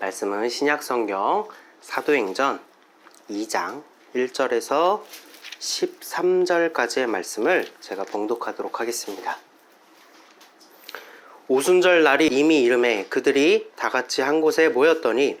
말씀은 신약성경 사도행전 2장 1절에서 13절까지의 말씀을 제가 봉독하도록 하겠습니다. 오순절 날이 이미 이름에 그들이 다 같이 한 곳에 모였더니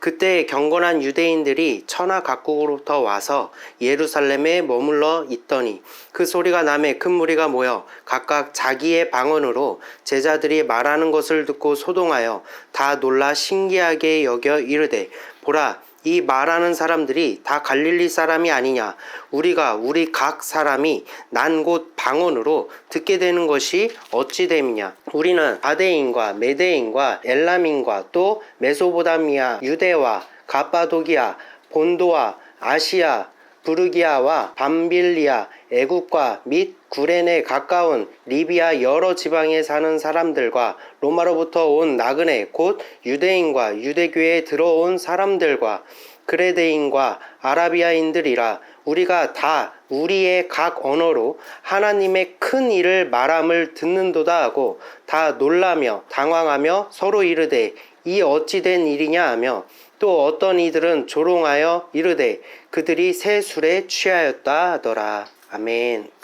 그때 경건한 유대인들이 천하 각국으로부터 와서 예루살렘에 머물러 있더니 그 소리가 남에 큰 무리가 모여 각각 자기의 방언으로 제자들이 말하는 것을 듣고 소동하여 다 놀라 신기하게 여겨 이르되 보라 이 말하는 사람들이 다 갈릴리 사람이 아니냐. 우리가 우리 각 사람이 난 곳 방언으로 듣게 되는 것이 어찌 됨이냐. 우리는 바데인과 메데인과 엘람인과 또 메소보다미아 유대와 가빠도기아 본도와 아시아 부르기아와 밤빌리아 애국과 및 구레네 가까운 리비아 여러 지방에 사는 사람들과 로마로부터 온 나그네 곧 유대인과 유대교에 들어온 사람들과 그레데인과 아라비아인들이라 우리가 다 우리의 각 언어로 하나님의 큰 일을 말함을 듣는도다 하고 다 놀라며 당황하며 서로 이르되 이 어찌 된 일이냐 하며 또 어떤 이들은 조롱하여 이르되 그들이 새 술에 취하였다 하더라. 아멘.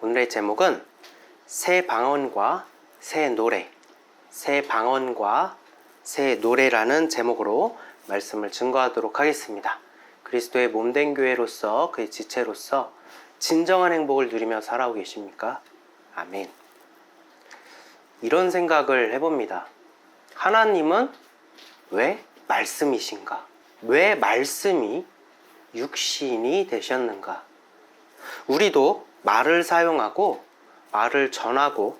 자, 오늘의 제목은 새 방언과 새 노래, 새 방언과 새 노래라는 제목으로 말씀을 증거하도록 하겠습니다. 그리스도의 몸된 교회로서 그의 지체로서 진정한 행복을 누리며 살아오고 계십니까? 아멘. 이런 생각을 해봅니다. 하나님은 왜 말씀이신가? 왜 말씀이 육신이 되셨는가? 우리도 말을 사용하고 말을 전하고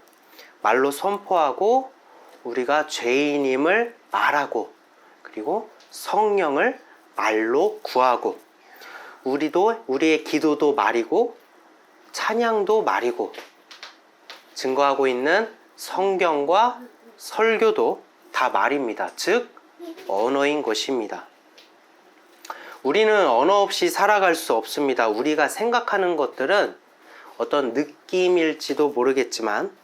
말로 선포하고 우리가 죄인임을 말하고 그리고 성령을 말로 구하고 우리도 우리의 기도도 말이고 찬양도 말이고 증거하고 있는 성경과 설교도 다 말입니다. 즉 언어인 것입니다. 우리는 언어 없이 살아갈 수 없습니다. 우리가 생각하는 것들은 어떤 느낌일지도 모르겠지만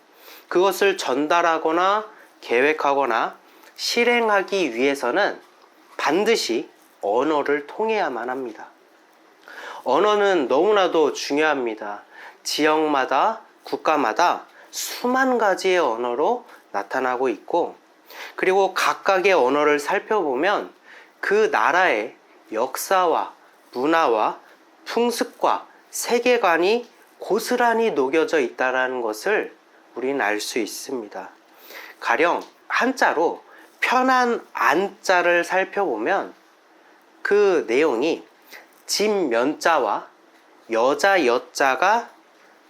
그것을 전달하거나 계획하거나 실행하기 위해서는 반드시 언어를 통해야만 합니다. 언어는 너무나도 중요합니다. 지역마다, 국가마다 수만 가지의 언어로 나타나고 있고, 그리고 각각의 언어를 살펴보면 그 나라의 역사와 문화와 풍습과 세계관이 고스란히 녹여져 있다는 것을 우리는 알 수 있습니다. 가령 한자로 편한 안자를 살펴보면 그 내용이 집 면자와 여자 여자가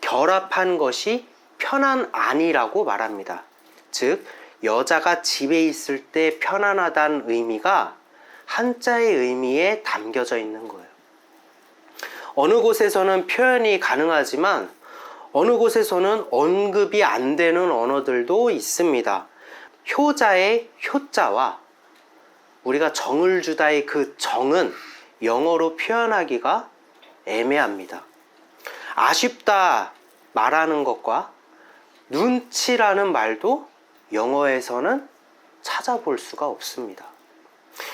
결합한 것이 편한 안이라고 말합니다. 즉 여자가 집에 있을 때 편안하다는 의미가 한자의 의미에 담겨져 있는 거예요. 어느 곳에서는 표현이 가능하지만 어느 곳에서는 언급이 안 되는 언어들도 있습니다. 효자의 효자와 우리가 정을 주다의 그 정은 영어로 표현하기가 애매합니다. 아쉽다 말하는 것과 눈치라는 말도 영어에서는 찾아볼 수가 없습니다.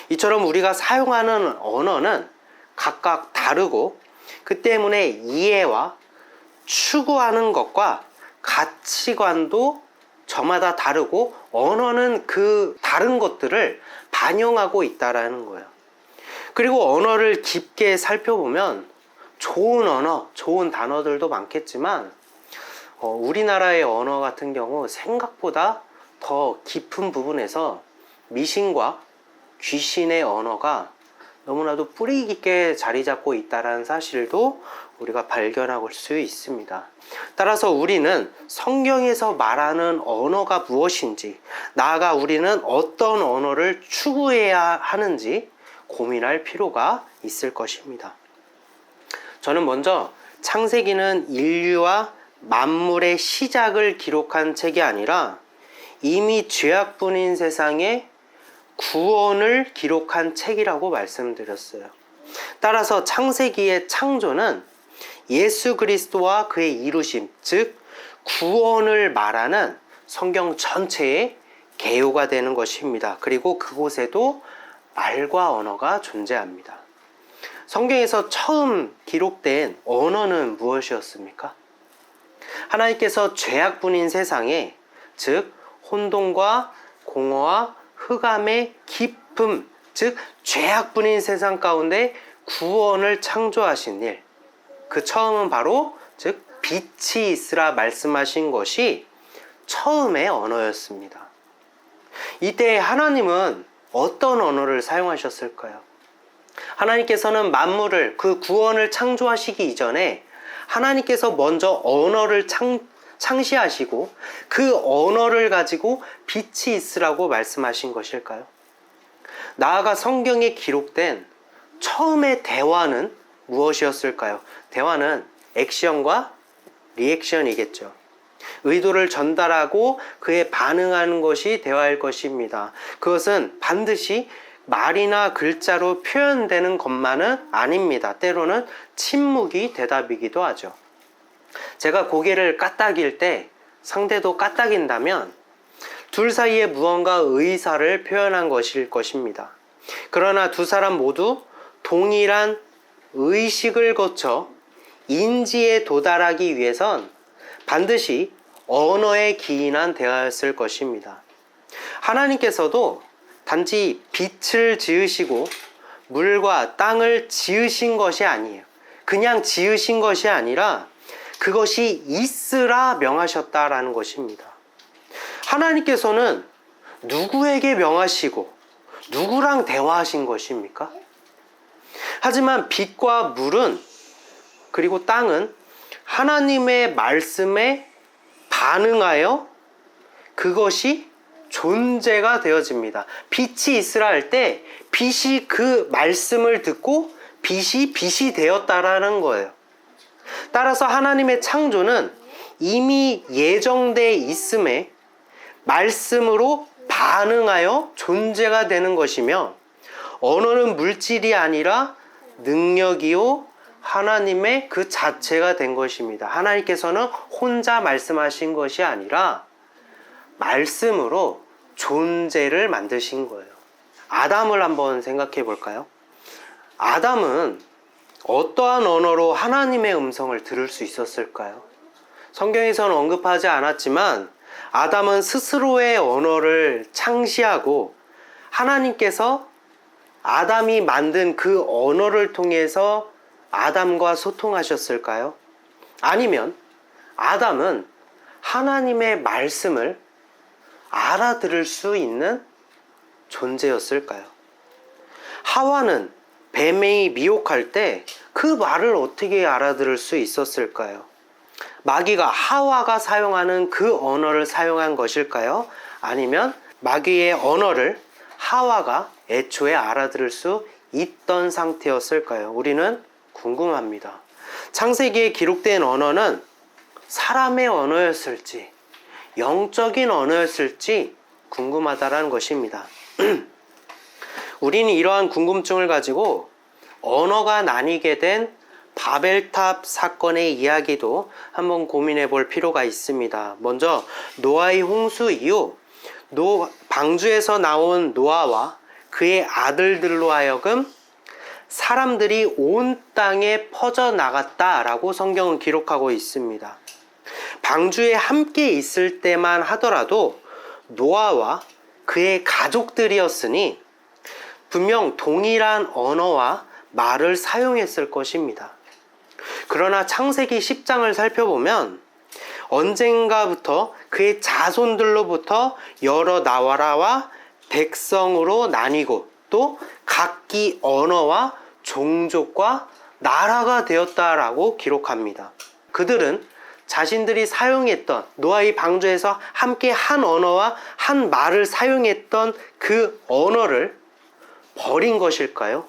이처럼 우리가 사용하는 언어는 각각 다르고 그 때문에 이해와 추구하는 것과 가치관도 저마다 다르고 언어는 그 다른 것들을 반영하고 있다라는 거예요. 그리고 언어를 깊게 살펴보면 좋은 언어, 좋은 단어들도 많겠지만 어, 우리나라의 언어 같은 경우 생각보다 더 깊은 부분에서 미신과 귀신의 언어가 너무나도 뿌리 깊게 자리 잡고 있다는 사실도 우리가 발견할 수 있습니다. 따라서 우리는 성경에서 말하는 언어가 무엇인지, 나아가 우리는 어떤 언어를 추구해야 하는지 고민할 필요가 있을 것입니다. 저는 먼저 창세기는 인류와 만물의 시작을 기록한 책이 아니라 이미 죄악뿐인 세상에 구원을 기록한 책이라고 말씀드렸어요. 따라서 창세기의 창조는 예수 그리스도와 그의 이루심, 즉 구원을 말하는 성경 전체의 개요가 되는 것입니다. 그리고 그곳에도 말과 언어가 존재합니다. 성경에서 처음 기록된 언어는 무엇이었습니까? 하나님께서 죄악뿐인 세상에 즉 혼돈과 공허와 흑암의 깊음 즉 죄악뿐인 세상 가운데 구원을 창조하신 일. 그 처음은 바로 즉 빛이 있으라 말씀하신 것이 처음의 언어였습니다. 이때 하나님은 어떤 언어를 사용하셨을까요? 하나님께서는 만물을 그 구원을 창조하시기 이전에 하나님께서 먼저 언어를 창, 창시하시고 그 언어를 가지고 빛이 있으라고 말씀하신 것일까요? 나아가 성경에 기록된 처음의 대화는 무엇이었을까요? 대화는 액션과 리액션이겠죠. 의도를 전달하고 그에 반응하는 것이 대화일 것입니다. 그것은 반드시 말이나 글자로 표현되는 것만은 아닙니다. 때로는 침묵이 대답이기도 하죠. 제가 고개를 까딱일 때 상대도 까딱인다면 둘 사이에 무언가 의사를 표현한 것일 것입니다. 그러나 두 사람 모두 동일한 의식을 거쳐 인지에 도달하기 위해선 반드시 언어에 기인한 대화였을 것입니다. 하나님께서도 단지 빛을 지으시고 물과 땅을 지으신 것이 아니에요. 그냥 지으신 것이 아니라 그것이 있으라 명하셨다라는 것입니다. 하나님께서는 누구에게 명하시고 누구랑 대화하신 것입니까? 하지만 빛과 물은 그리고 땅은 하나님의 말씀에 반응하여 그것이 존재가 되어집니다. 빛이 있으라 할 때 빛이 그 말씀을 듣고 빛이 빛이 되었다라는 거예요. 따라서 하나님의 창조는 이미 예정돼 있음에 말씀으로 반응하여 존재가 되는 것이며 언어는 물질이 아니라 능력이요 하나님의 그 자체가 된 것입니다. 하나님께서는 혼자 말씀하신 것이 아니라 말씀으로 존재를 만드신 거예요. 아담을 한번 생각해 볼까요? 아담은 어떠한 언어로 하나님의 음성을 들을 수 있었을까요? 성경에서는 언급하지 않았지만 아담은 스스로의 언어를 창시하고 하나님께서 아담이 만든 그 언어를 통해서 아담과 소통하셨을까요? 아니면 아담은 하나님의 말씀을 알아들을 수 있는 존재였을까요? 하와는 뱀이 미혹할 때 그 말을 어떻게 알아들을 수 있었을까요? 마귀가 하와가 사용하는 그 언어를 사용한 것일까요? 아니면 마귀의 언어를 하와가 애초에 알아들을 수 있던 상태였을까요? 우리는 궁금합니다. 창세기에 기록된 언어는 사람의 언어였을지, 영적인 언어였을지 궁금하다라는 것입니다. 우리는 이러한 궁금증을 가지고 언어가 나뉘게 된 바벨탑 사건의 이야기도 한번 고민해 볼 필요가 있습니다. 먼저 노아의 홍수 이후 노, 방주에서 나온 노아와 그의 아들들로 하여금 사람들이 온 땅에 퍼져 나갔다라고 성경은 기록하고 있습니다. 방주에 함께 있을 때만 하더라도 노아와 그의 가족들이었으니 분명 동일한 언어와 말을 사용했을 것입니다. 그러나 창세기 10장을 살펴보면 언젠가부터 그의 자손들로부터 여러 나라와 백성으로 나뉘고 또 각기 언어와 종족과 나라가 되었다라고 기록합니다. 그들은 자신들이 사용했던 노아의 방주에서 함께 한 언어와 한 말을 사용했던 그 언어를 버린 것일까요?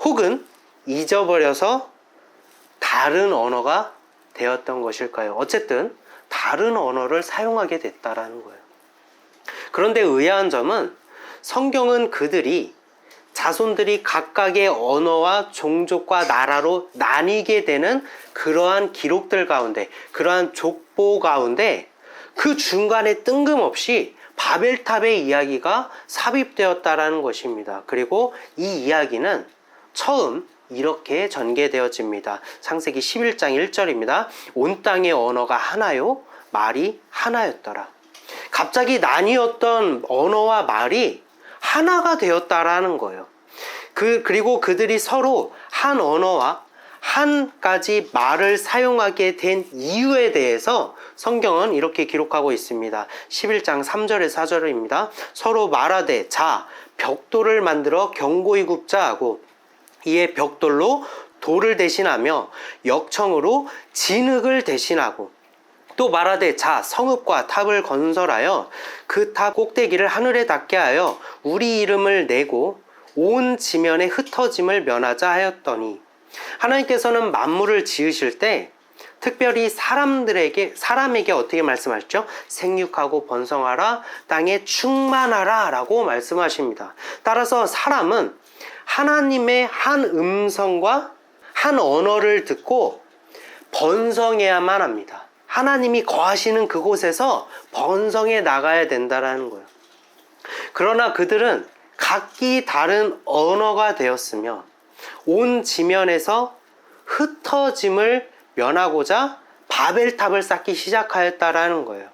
혹은 잊어버려서 다른 언어가 되었던 것일까요? 어쨌든 다른 언어를 사용하게 됐다라는 거예요. 그런데 의아한 점은 성경은 그들이 자손들이 각각의 언어와 종족과 나라로 나뉘게 되는 그러한 기록들 가운데, 그러한 족보 가운데 그 중간에 뜬금없이 바벨탑의 이야기가 삽입되었다라는 것입니다. 그리고 이 이야기는 처음 이렇게 전개되어집니다. 창세기 11장 1절입니다. 온 땅의 언어가 하나요, 말이 하나였더라. 갑자기 나뉘었던 언어와 말이 하나가 되었다라는 거예요. 그, 그리고 그들이 서로 한 언어와 한 가지 말을 사용하게 된 이유에 대해서 성경은 이렇게 기록하고 있습니다. 11장 3절에 4절입니다. 서로 말하되 자 벽돌을 만들어 경고히 굽자 하고 이에 벽돌로 돌을 대신하며 역청으로 진흙을 대신하고 또 말하되 자 성읍과 탑을 건설하여 그 탑 꼭대기를 하늘에 닿게 하여 우리 이름을 내고 온 지면에 흩어짐을 면하자 하였더니 하나님께서는 만물을 지으실 때 특별히 사람들에게 사람에게 어떻게 말씀하셨죠? 생육하고 번성하라 땅에 충만하라라고 말씀하십니다. 따라서 사람은 하나님의 한 음성과 한 언어를 듣고 번성해야만 합니다. 하나님이 거하시는 그곳에서 번성해 나가야 된다라는 거예요. 그러나 그들은 각기 다른 언어가 되었으며 온 지면에서 흩어짐을 면하고자 바벨탑을 쌓기 시작하였다라는 거예요.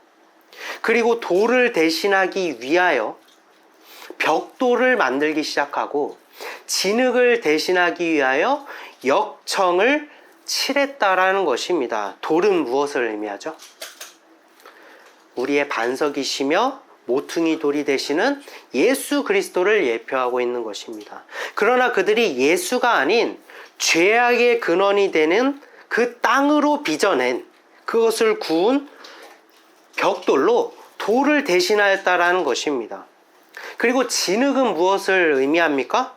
그리고 돌을 대신하기 위하여 벽돌을 만들기 시작하고 진흙을 대신하기 위하여 역청을 칠했다라는 것입니다. 돌은 무엇을 의미하죠? 우리의 반석이시며 모퉁이 돌이 되시는 예수 그리스도를 예표하고 있는 것입니다. 그러나 그들이 예수가 아닌 죄악의 근원이 되는 그 땅으로 빚어낸 그것을 구운 벽돌로 돌을 대신하였다라는 것입니다. 그리고 진흙은 무엇을 의미합니까?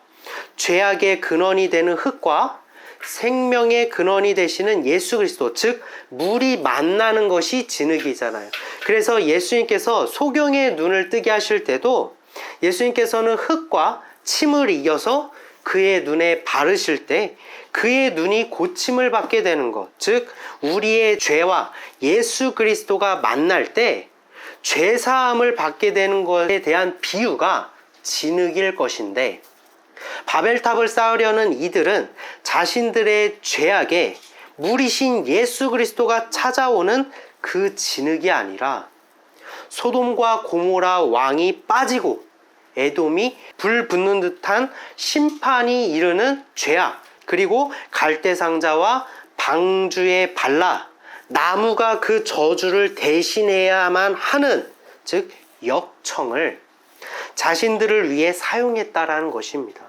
죄악의 근원이 되는 흙과 생명의 근원이 되시는 예수 그리스도, 즉, 물이 만나는 것이 진흙이잖아요. 그래서 예수님께서 소경의 눈을 뜨게 하실 때도 예수님께서는 흙과 침을 이겨서 그의 눈에 바르실 때 그의 눈이 고침을 받게 되는 것, 즉, 우리의 죄와 예수 그리스도가 만날 때 죄사함을 받게 되는 것에 대한 비유가 진흙일 것인데, 바벨탑을 쌓으려는 이들은 자신들의 죄악에 물이신 예수 그리스도가 찾아오는 그 진흙이 아니라 소돔과 고모라 왕이 빠지고 에돔이 불 붙는 듯한 심판이 이르는 죄악 그리고 갈대상자와 방주의 발라 나무가 그 저주를 대신해야만 하는 즉 역청을 자신들을 위해 사용했다라는 것입니다.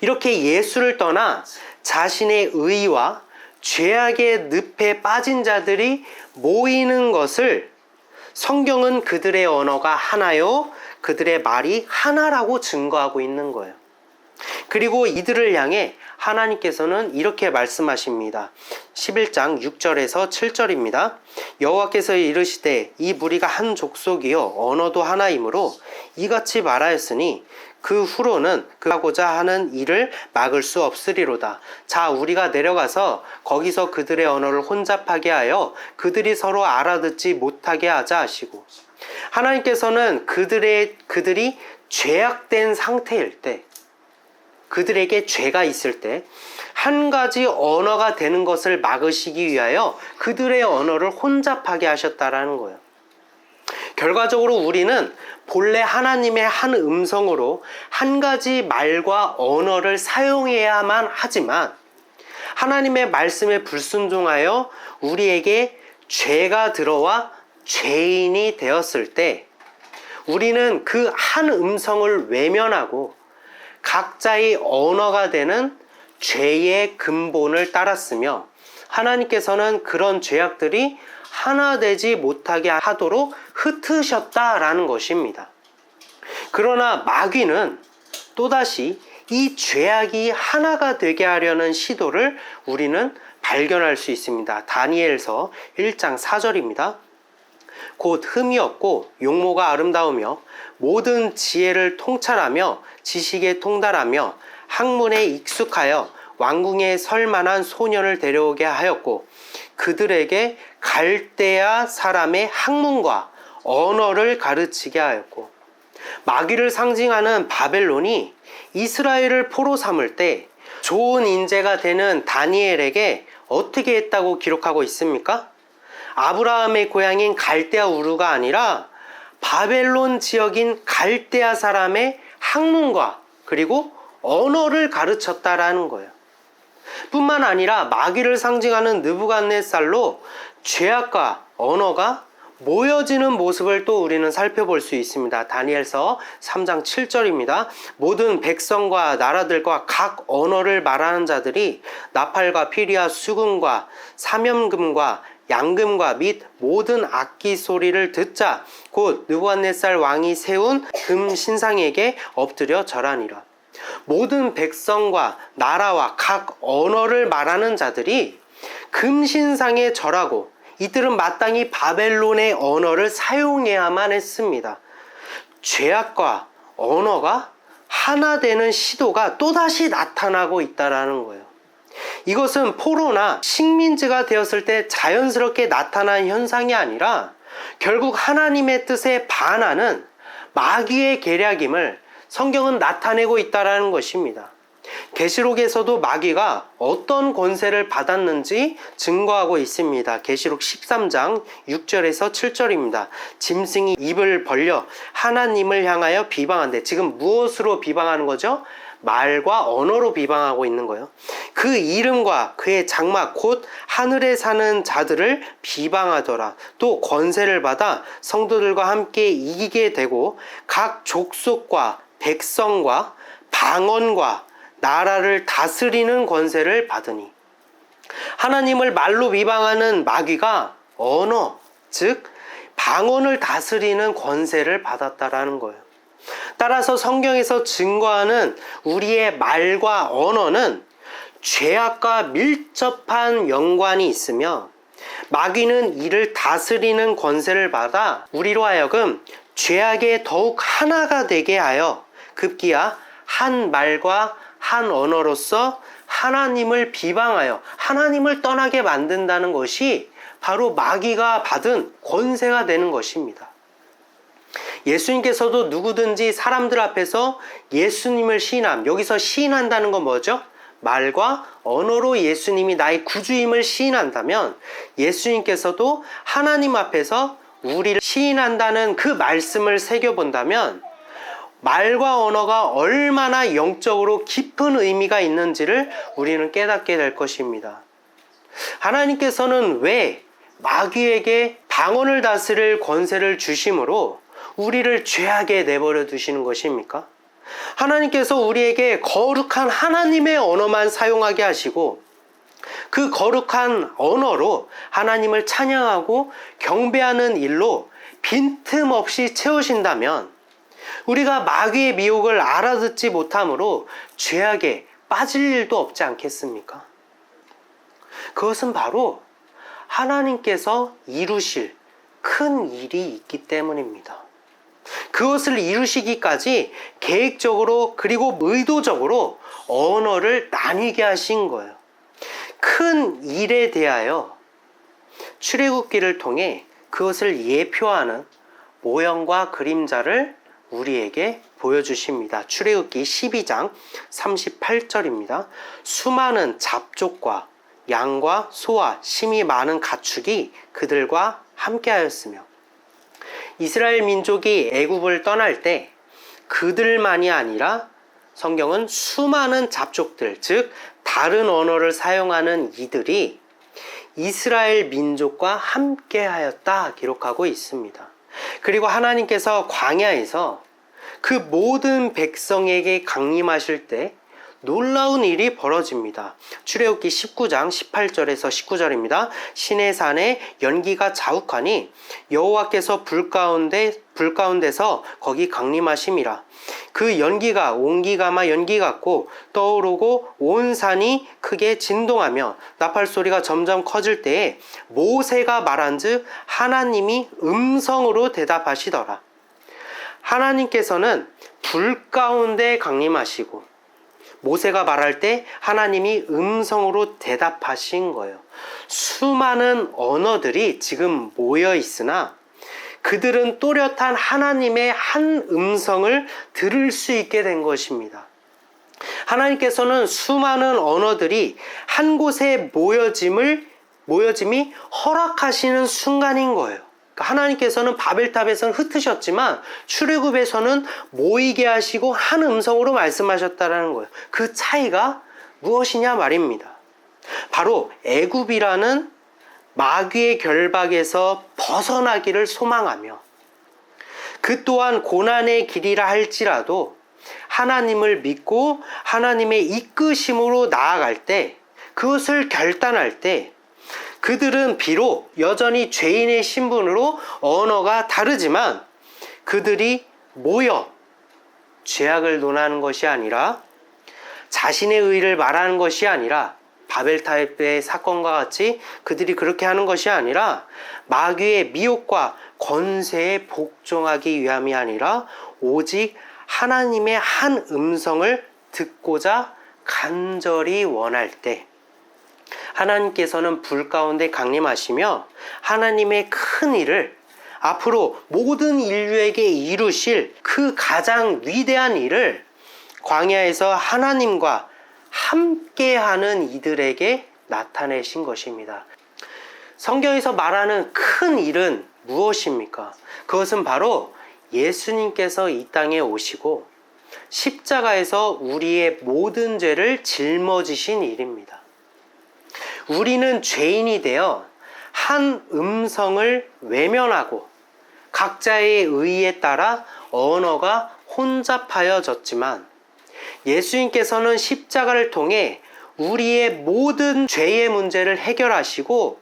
이렇게 예수를 떠나 자신의 의와 죄악의 늪에 빠진 자들이 모이는 것을 성경은 그들의 언어가 하나요, 그들의 말이 하나라고 증거하고 있는 거예요. 그리고 이들을 향해 하나님께서는 이렇게 말씀하십니다. 11장 6절에서 7절입니다. 여호와께서 이르시되 이 무리가 한 족속이요 언어도 하나이므로 이같이 말하였으니 그 후로는 그 하고자 하는 일을 막을 수 없으리로다. 자, 우리가 내려가서 거기서 그들의 언어를 혼잡하게 하여 그들이 서로 알아듣지 못하게 하자 하시고 하나님께서는 그들의 그들이 죄악된 상태일 때 그들에게 죄가 있을 때 한 가지 언어가 되는 것을 막으시기 위하여 그들의 언어를 혼잡하게 하셨다라는 거예요. 결과적으로 우리는 본래 하나님의 한 음성으로 한 가지 말과 언어를 사용해야만 하지만 하나님의 말씀에 불순종하여 우리에게 죄가 들어와 죄인이 되었을 때 우리는 그 한 음성을 외면하고 각자의 언어가 되는 죄의 근본을 따랐으며 하나님께서는 그런 죄악들이 하나 되지 못하게 하도록 흩으셨다라는 것입니다. 그러나 마귀는 또다시 이 죄악이 하나가 되게 하려는 시도를 우리는 발견할 수 있습니다. 다니엘서 1장 4절입니다. 곧 흠이 없고 용모가 아름다우며 모든 지혜를 통찰하며 지식에 통달하며 학문에 익숙하여 왕궁에 설 만한 소년을 데려오게 하였고 그들에게 갈대아 사람의 학문과 언어를 가르치게 하였고 마귀를 상징하는 바벨론이 이스라엘을 포로 삼을 때 좋은 인재가 되는 다니엘에게 어떻게 했다고 기록하고 있습니까? 아브라함의 고향인 갈대아 우르가 아니라 바벨론 지역인 갈대아 사람의 학문과 그리고 언어를 가르쳤다라는 거예요. 뿐만 아니라 마귀를 상징하는 느부갓네살로 죄악과 언어가 모여지는 모습을 또 우리는 살펴볼 수 있습니다. 다니엘서 3장 7절입니다. 모든 백성과 나라들과 각 언어를 말하는 자들이 나팔과 피리와 수금과 사면금과 양금과 및 모든 악기 소리를 듣자 곧 느부갓네살 왕이 세운 금 신상에게 엎드려 절하니라. 모든 백성과 나라와 각 언어를 말하는 자들이 금신상에 절하고 이들은 마땅히 바벨론의 언어를 사용해야만 했습니다. 죄악과 언어가 하나 되는 시도가 또다시 나타나고 있다라는 거예요. 이것은 포로나 식민지가 되었을 때 자연스럽게 나타난 현상이 아니라 결국 하나님의 뜻에 반하는 마귀의 계략임을 성경은 나타내고 있다라는 것입니다. 계시록에서도 마귀가 어떤 권세를 받았는지 증거하고 있습니다. 계시록 13장 6절에서 7절입니다. 짐승이 입을 벌려 하나님을 향하여 비방한데 지금 무엇으로 비방하는 거죠? 말과 언어로 비방하고 있는 거예요. 그 이름과 그의 장막 곧 하늘에 사는 자들을 비방하더라. 또 권세를 받아 성도들과 함께 이기게 되고 각 족속과 백성과 방언과 나라를 다스리는 권세를 받으니 하나님을 말로 비방하는 마귀가 언어 즉 방언을 다스리는 권세를 받았다라는 거예요. 따라서 성경에서 증거하는 우리의 말과 언어는 죄악과 밀접한 연관이 있으며 마귀는 이를 다스리는 권세를 받아 우리로 하여금 죄악에 더욱 하나가 되게 하여 급기야 한 말과 한 언어로서 하나님을 비방하여 하나님을 떠나게 만든다는 것이 바로 마귀가 받은 권세가 되는 것입니다. 예수님께서도 누구든지 사람들 앞에서 예수님을 시인함. 여기서 시인한다는 건 뭐죠? 말과 언어로 예수님이 나의 구주임을 시인한다면 예수님께서도 하나님 앞에서 우리를 시인한다는 그 말씀을 새겨본다면 말과 언어가 얼마나 영적으로 깊은 의미가 있는지를 우리는 깨닫게 될 것입니다. 하나님께서는 왜 마귀에게 방언을 다스릴 권세를 주심으로 우리를 죄악에 내버려 두시는 것입니까? 하나님께서 우리에게 거룩한 하나님의 언어만 사용하게 하시고 그 거룩한 언어로 하나님을 찬양하고 경배하는 일로 빈틈없이 채우신다면 우리가 마귀의 미혹을 알아듣지 못함으로 죄악에 빠질 일도 없지 않겠습니까? 그것은 바로 하나님께서 이루실 큰 일이 있기 때문입니다. 그것을 이루시기까지 계획적으로 그리고 의도적으로 언어를 나뉘게 하신 거예요. 큰 일에 대하여 출애굽기를 통해 그것을 예표하는 모형과 그림자를 우리에게 보여주십니다. 출애굽기 12장 38절입니다. 수많은 잡족과 양과 소와 심이 많은 가축이 그들과 함께하였으며 이스라엘 민족이 애굽을 떠날 때 그들만이 아니라 성경은 수많은 잡족들, 즉 다른 언어를 사용하는 이들이 이스라엘 민족과 함께 하였다 기록하고 있습니다. 그리고 하나님께서 광야에서 그 모든 백성에게 강림하실 때 놀라운 일이 벌어집니다. 출애굽기 19장 18절에서 19절입니다. 신의 산에 연기가 자욱하니 여호와께서 불 가운데 불 가운데서 거기 강림하심이라. 그 연기가 온기가마 연기 같고 떠오르고 온 산이 크게 진동하며 나팔 소리가 점점 커질 때에 모세가 말한즉 하나님이 음성으로 대답하시더라. 하나님께서는 불 가운데 강림하시고 모세가 말할 때 하나님이 음성으로 대답하신 거예요. 수많은 언어들이 지금 모여 있으나 그들은 또렷한 하나님의 한 음성을 들을 수 있게 된 것입니다. 하나님께서는 수많은 언어들이 한 곳에 모여짐을 모여짐이 허락하시는 순간인 거예요. 그러니까 하나님께서는 바벨탑에서는 흩으셨지만 출애굽에서는 모이게 하시고 한 음성으로 말씀하셨다라는 거예요. 그 차이가 무엇이냐 말입니다. 바로 애굽이라는 마귀의 결박에서 벗어나기를 소망하며 그 또한 고난의 길이라 할지라도 하나님을 믿고 하나님의 이끄심으로 나아갈 때 그것을 결단할 때 그들은 비록 여전히 죄인의 신분으로 언어가 다르지만 그들이 모여 죄악을 논하는 것이 아니라 자신의 의를 말하는 것이 아니라 바벨타입의 사건과 같이 그들이 그렇게 하는 것이 아니라 마귀의 미혹과 권세에 복종하기 위함이 아니라 오직 하나님의 한 음성을 듣고자 간절히 원할 때 하나님께서는 불 가운데 강림하시며 하나님의 큰 일을 앞으로 모든 인류에게 이루실 그 가장 위대한 일을 광야에서 하나님과 함께하는 이들에게 나타내신 것입니다. 성경에서 말하는 큰 일은 무엇입니까? 그것은 바로 예수님께서 이 땅에 오시고 십자가에서 우리의 모든 죄를 짊어지신 일입니다. 우리는 죄인이 되어 한 음성을 외면하고 각자의 의에 따라 언어가 혼잡하여졌지만 예수님께서는 십자가를 통해 우리의 모든 죄의 문제를 해결하시고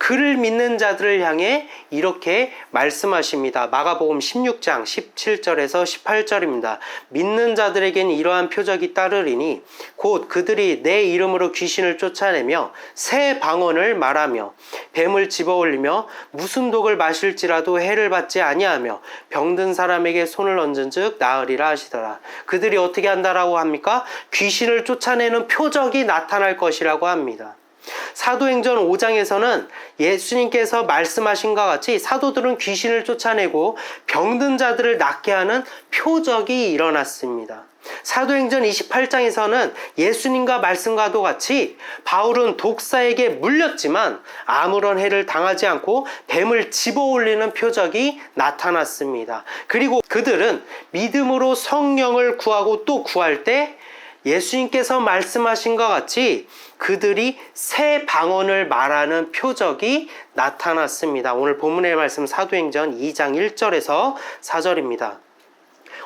그를 믿는 자들을 향해 이렇게 말씀하십니다. 마가복음 16장 17절에서 18절입니다. 믿는 자들에겐 이러한 표적이 따르리니 곧 그들이 내 이름으로 귀신을 쫓아내며 새 방언을 말하며 뱀을 집어올리며 무슨 독을 마실지라도 해를 받지 아니하며 병든 사람에게 손을 얹은즉 나으리라 하시더라. 그들이 어떻게 한다라고 합니까? 귀신을 쫓아내는 표적이 나타날 것이라고 합니다. 사도행전 5장에서는 예수님께서 말씀하신 것 같이 사도들은 귀신을 쫓아내고 병든 자들을 낫게 하는 표적이 일어났습니다. 사도행전 28장에서는 예수님과 말씀과도 같이 바울은 독사에게 물렸지만 아무런 해를 당하지 않고 뱀을 집어 올리는 표적이 나타났습니다. 그리고 그들은 믿음으로 성령을 구하고 또 구할 때 예수님께서 말씀하신 것 같이 그들이 새 방언을 말하는 표적이 나타났습니다. 오늘 본문의 말씀 사도행전 2장 1절에서 4절입니다.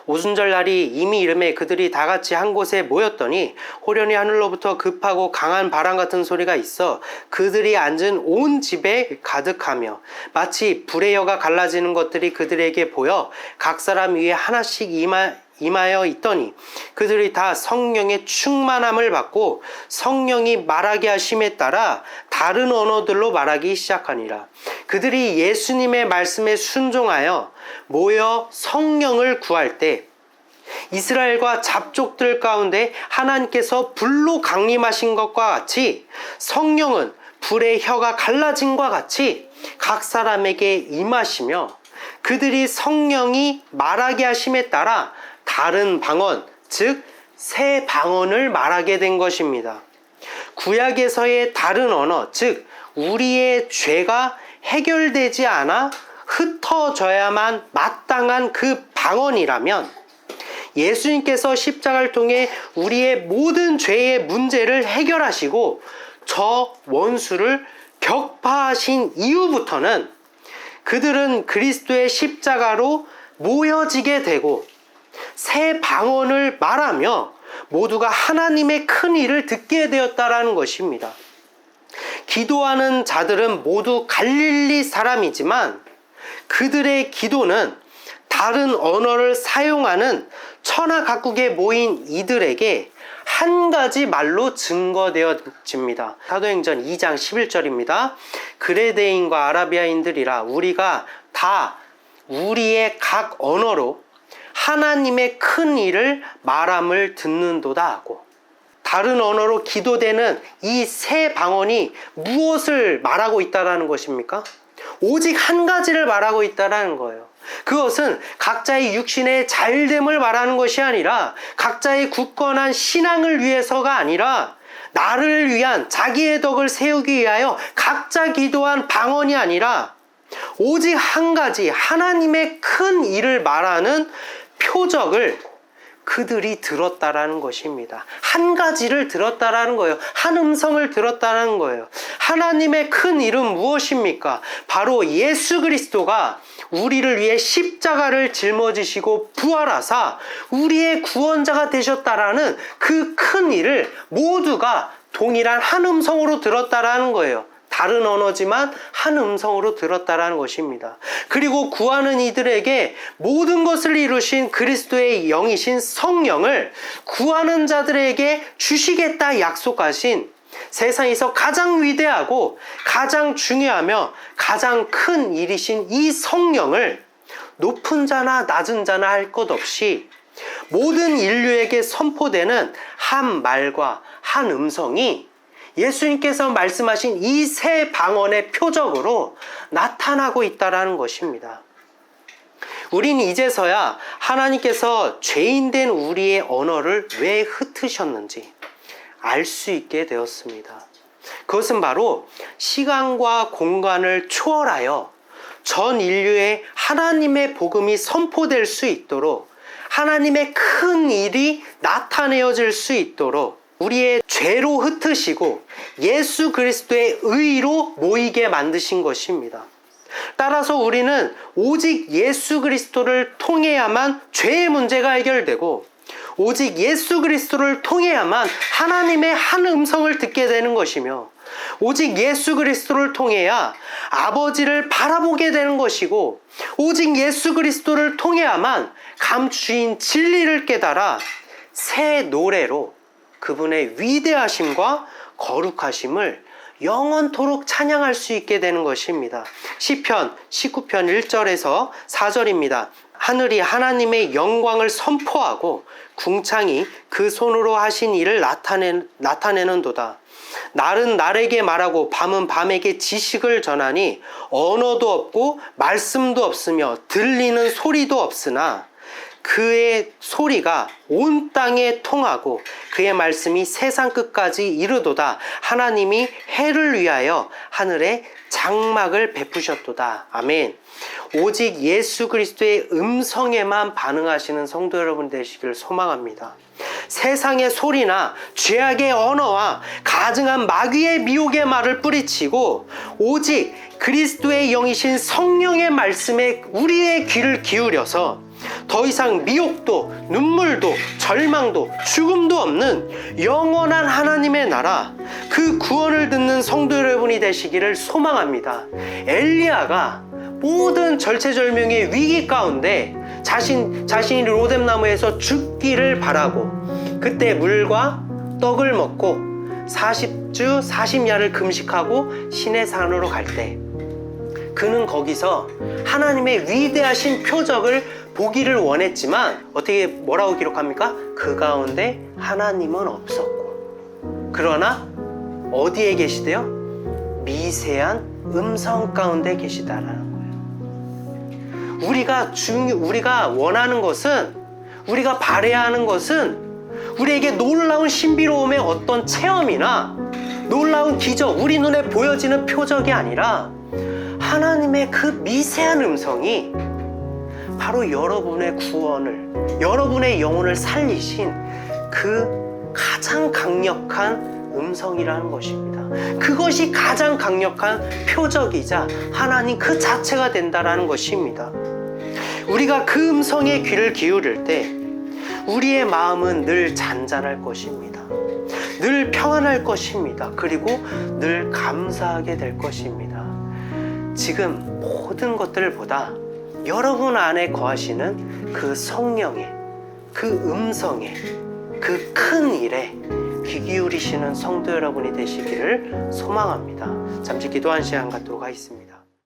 오순절 날이 이미 이름에 그들이 다 같이 한 곳에 모였더니 호련히 하늘로부터 급하고 강한 바람 같은 소리가 있어 그들이 앉은 온 집에 가득하며 마치 불의 여가 갈라지는 것들이 그들에게 보여 각 사람 위에 하나씩 임하, 임하여 있더니 그들이 다 성령의 충만함을 받고 성령이 말하게 하심에 따라 다른 언어들로 말하기 시작하니라. 그들이 예수님의 말씀에 순종하여 모여 성령을 구할 때 이스라엘과 잡족들 가운데 하나님께서 불로 강림하신 것과 같이 성령은 불의 혀가 갈라진과 같이 각 사람에게 임하시며 그들이 성령이 말하게 하심에 따라 다른 방언, 즉, 새 방언을 말하게 된 것입니다. 구약에서의 다른 언어, 즉, 우리의 죄가 해결되지 않아 흩어져야만 마땅한 그 방언이라면 예수님께서 십자가를 통해 우리의 모든 죄의 문제를 해결하시고 저 원수를 격파하신 이후부터는 그들은 그리스도의 십자가로 모여지게 되고 새 방언을 말하며 모두가 하나님의 큰 일을 듣게 되었다라는 것입니다. 기도하는 자들은 모두 갈릴리 사람이지만 그들의 기도는 다른 언어를 사용하는 천하 각국에 모인 이들에게 한 가지 말로 증거되어집니다. 사도행전 2장 11절입니다. 그레데인과 아라비아인들이라 우리가 다 우리의 각 언어로 하나님의 큰 일을 말함을 듣는도다 하고 다른 언어로 기도되는 이 세 방언이 무엇을 말하고 있다라는 것입니까? 오직 한 가지를 말하고 있다라는 거예요. 그것은 각자의 육신의 잘됨을 말하는 것이 아니라 각자의 굳건한 신앙을 위해서가 아니라 나를 위한 자기의 덕을 세우기 위하여 각자 기도한 방언이 아니라 오직 한 가지 하나님의 큰 일을 말하는 표적을 그들이 들었다라는 것입니다. 한 가지를 들었다라는 거예요. 한 음성을 들었다라는 거예요. 하나님의 큰 일은 무엇입니까? 바로 예수 그리스도가 우리를 위해 십자가를 짊어지시고 부활하사 우리의 구원자가 되셨다라는 그 큰 일을 모두가 동일한 한 음성으로 들었다라는 거예요. 다른 언어지만 한 음성으로 들었다라는 것입니다. 그리고 구하는 이들에게 모든 것을 이루신 그리스도의 영이신 성령을 구하는 자들에게 주시겠다 약속하신 세상에서 가장 위대하고 가장 중요하며 가장 큰 일이신 이 성령을 높은 자나 낮은 자나 할 것 없이 모든 인류에게 선포되는 한 말과 한 음성이 예수님께서 말씀하신 이 세 방언의 표적으로 나타나고 있다라는 것입니다. 우린 이제서야 하나님께서 죄인된 우리의 언어를 왜 흩으셨는지 알 수 있게 되었습니다. 그것은 바로 시간과 공간을 초월하여 전 인류에 하나님의 복음이 선포될 수 있도록 하나님의 큰 일이 나타내어질 수 있도록 우리의 죄로 흩으시고 예수 그리스도의 의로 모이게 만드신 것입니다. 따라서 우리는 오직 예수 그리스도를 통해야만 죄의 문제가 해결되고 오직 예수 그리스도를 통해야만 하나님의 한 음성을 듣게 되는 것이며 오직 예수 그리스도를 통해야 아버지를 바라보게 되는 것이고 오직 예수 그리스도를 통해야만 감추인 진리를 깨달아 새 노래로 그분의 위대하심과 거룩하심을 영원토록 찬양할 수 있게 되는 것입니다. 시편 19편 1절에서 4절입니다. 하늘이 하나님의 영광을 선포하고 궁창이 그 손으로 하신 일을 나타내, 나타내는도다. 날은 날에게 말하고 밤은 밤에게 지식을 전하니 언어도 없고 말씀도 없으며 들리는 소리도 없으나 그의 소리가 온 땅에 통하고 그의 말씀이 세상 끝까지 이르도다. 하나님이 해를 위하여 하늘에 장막을 베푸셨도다. 아멘. 오직 예수 그리스도의 음성에만 반응하시는 성도 여러분 되시기를 소망합니다. 세상의 소리나 죄악의 언어와 가증한 마귀의 미혹의 말을 뿌리치고 오직 그리스도의 영이신 성령의 말씀에 우리의 귀를 기울여서 더 이상 미혹도 눈물도 절망도 죽음도 없는 영원한 하나님의 나라 그 구원을 듣는 성도 여러분이 되시기를 소망합니다. 엘리야가 모든 절체절명의 위기 가운데 자신 자신이 로뎀 나무에서 죽기를 바라고 그때 물과 떡을 먹고 40주 40야를 금식하고 신의 산으로 갈 때 그는 거기서 하나님의 위대하신 표적을 보기를 원했지만 어떻게 뭐라고 기록합니까? 그 가운데 하나님은 없었고 그러나 어디에 계시대요? 미세한 음성 가운데 계시다라는 거예요. 우리가 중 우리가 원하는 것은 우리가 바래야 하는 것은 우리에게 놀라운 신비로움의 어떤 체험이나 놀라운 기적, 우리 눈에 보여지는 표적이 아니라 하나님의 그 미세한 음성이 바로 여러분의 구원을, 여러분의 영혼을 살리신 그 가장 강력한 음성이라는 것입니다. 그것이 가장 강력한 표적이자 하나님 그 자체가 된다라는 것입니다. 우리가 그 음성에 귀를 기울일 때 우리의 마음은 늘 잔잔할 것입니다. 늘 평안할 것입니다. 그리고 늘 감사하게 될 것입니다. 지금 모든 것들보다 여러분 안에 거하시는 그 성령의 그 음성에 그큰 일에 귀 기울이시는 성도 여러분이 되시기를 소망합니다. 잠시 기도한 시간 갖도록 하겠습니다.